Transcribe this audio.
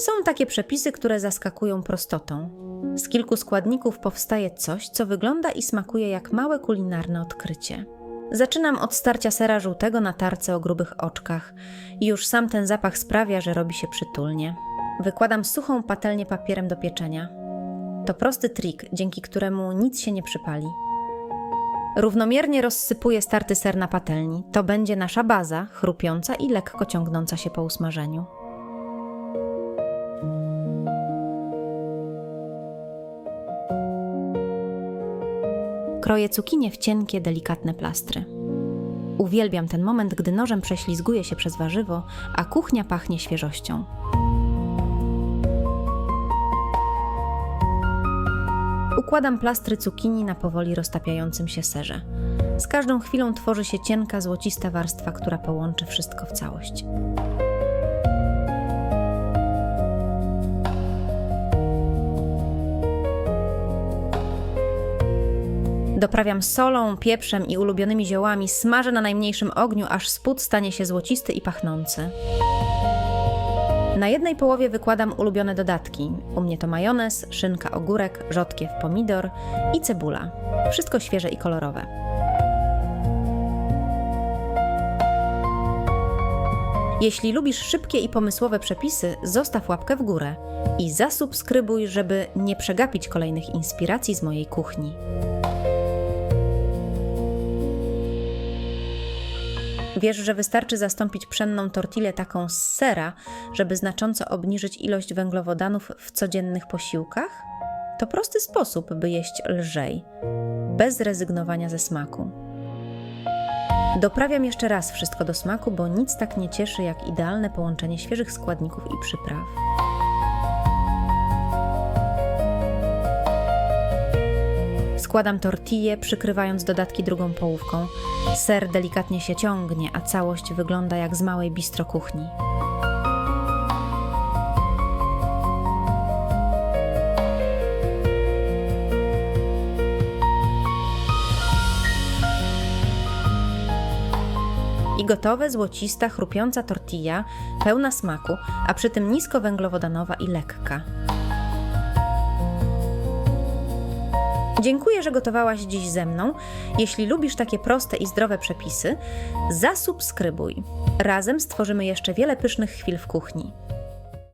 Są takie przepisy, które zaskakują prostotą. Z kilku składników powstaje coś, co wygląda i smakuje jak małe kulinarne odkrycie. Zaczynam od starcia sera żółtego na tarce o grubych oczkach już sam ten zapach sprawia, że robi się przytulnie. Wykładam suchą patelnię papierem do pieczenia. To prosty trik, dzięki któremu nic się nie przypali. Równomiernie rozsypuję starty ser na patelni. To będzie nasza baza, chrupiąca i lekko ciągnąca się po usmażeniu. Kroję cukinię w cienkie, delikatne plastry. Uwielbiam ten moment, gdy nożem prześlizguje się przez warzywo, a kuchnia pachnie świeżością. Układam plastry cukinii na powoli roztapiającym się serze. Z każdą chwilą tworzy się cienka, złocista warstwa, która połączy wszystko w całość. Doprawiam solą, pieprzem i ulubionymi ziołami, smażę na najmniejszym ogniu, aż spód stanie się złocisty i pachnący. Na jednej połowie wykładam ulubione dodatki. U mnie to majonez, szynka ogórek, rzodkiew pomidor i cebula. Wszystko świeże i kolorowe. Jeśli lubisz szybkie i pomysłowe przepisy, zostaw łapkę w górę i zasubskrybuj, żeby nie przegapić kolejnych inspiracji z mojej kuchni. Wiesz, że wystarczy zastąpić pszenną tortillę taką z sera, żeby znacząco obniżyć ilość węglowodanów w codziennych posiłkach? To prosty sposób, by jeść lżej, bez rezygnowania ze smaku. Doprawiam jeszcze raz wszystko do smaku, bo nic tak nie cieszy jak idealne połączenie świeżych składników i przypraw. Składam tortillę, przykrywając dodatki drugą połówką. Ser delikatnie się ciągnie, a całość wygląda jak z małej bistro kuchni. I gotowe, złocista, chrupiąca tortilla, pełna smaku, a przy tym niskowęglowodanowa i lekka. Dziękuję, że gotowałaś dziś ze mną. Jeśli lubisz takie proste i zdrowe przepisy, zasubskrybuj. Razem stworzymy jeszcze wiele pysznych chwil w kuchni.